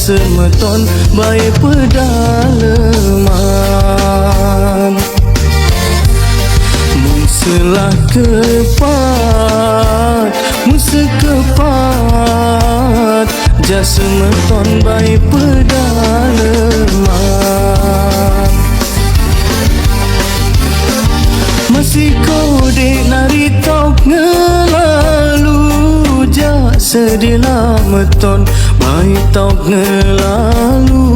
sekepat Jasa meton baik pedalaman. Mun selah kepat Mun sekepat Jasa meton baik pedalaman. Masih kau dek nari tok ngelalu. Jak sedih lama Baik tok ngelalu.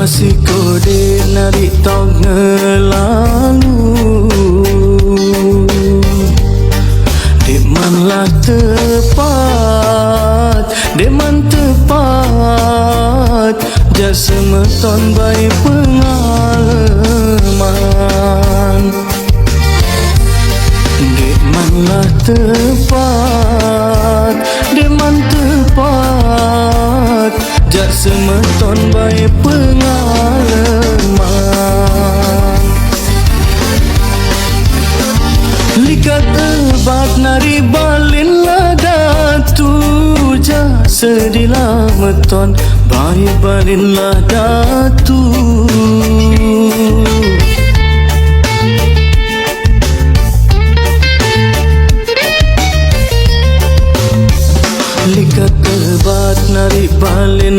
Masih kau dek nari tok ngelalu. Manlah tepat Dek man tepat. Jasa meton baik Manlah tepat Dek man tepat. Jasa meton baik pengalaman. Likat ebat nari balin lada tu Ja sedilah meton Baik balin lada tu nari balin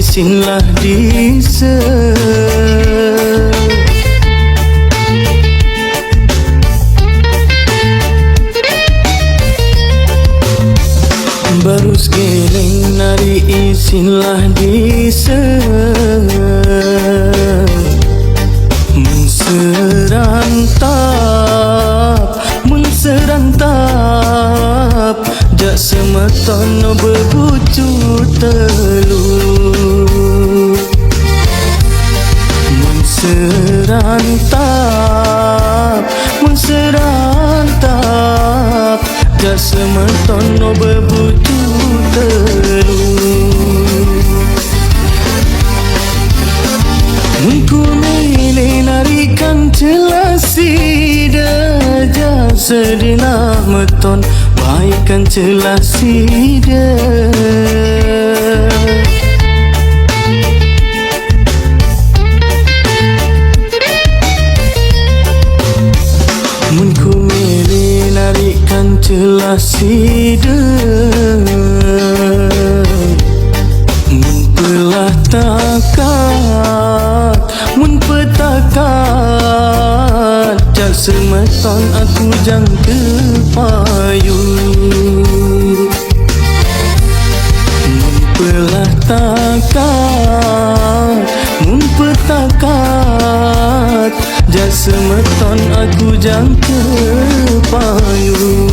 Tulisinlah di sedina meton baik kan celah sida semeton aku jangka payu Mumpelah takat, mumpetakat Jasa meton aku jangka payu